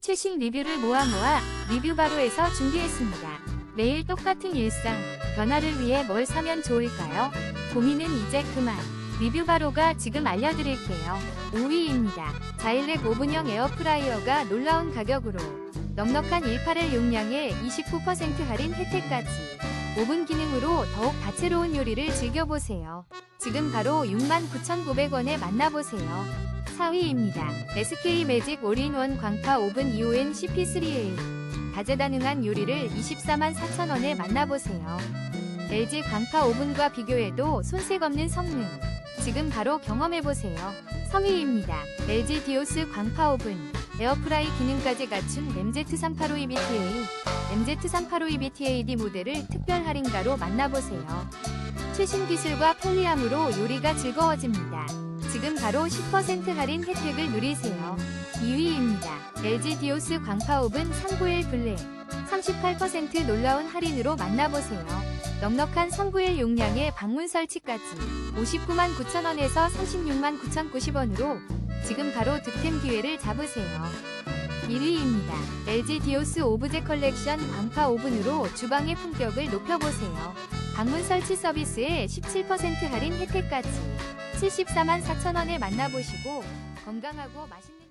최신 리뷰를 모아 모아 리뷰 바로에서 준비했습니다. 매일 똑같은 일상, 변화를 위해 뭘 사면 좋을까요? 고민은 이제 그만. 리뷰 바로가 지금 알려드릴게요. 5위입니다. 자일렉 오븐형 에어프라이어가 놀라운 가격으로 넉넉한 181 용량에 29% 할인 혜택까지 오븐 기능으로 더욱 다채로운 요리를 즐겨보세요. 지금 바로 69,900원에 만나보세요. 4위입니다. SK 매직 올인원 광파 오븐 EON CP3A 다재다능한 요리를 24만 4천원에 만나보세요. LG 광파 오븐과 비교해도 손색 없는 성능. 지금 바로 경험해보세요. 3위입니다. LG 디오스 광파 오븐 에어프라이 기능까지 갖춘 MZ385EBTA MZ385EBTAD 모델을 특별 할인가로 만나보세요. 최신 기술과 편리함으로 요리가 즐거워집니다. 지금 바로 10% 할인 혜택을 누리세요. 2위입니다. LG 디오스 광파 오븐 391 블랙 38% 놀라운 할인으로 만나보세요. 넉넉한 391 용량의 방문 설치까지 59만 9천원에서 36만 9,090원으로 지금 바로 득템 기회를 잡으세요. 1위입니다. LG 디오스 오브제 컬렉션 광파 오븐으로 주방의 품격을 높여보세요. 방문 설치 서비스에 17% 할인 혜택까지. 74만 4천원에 만나보시고 건강하고 맛있는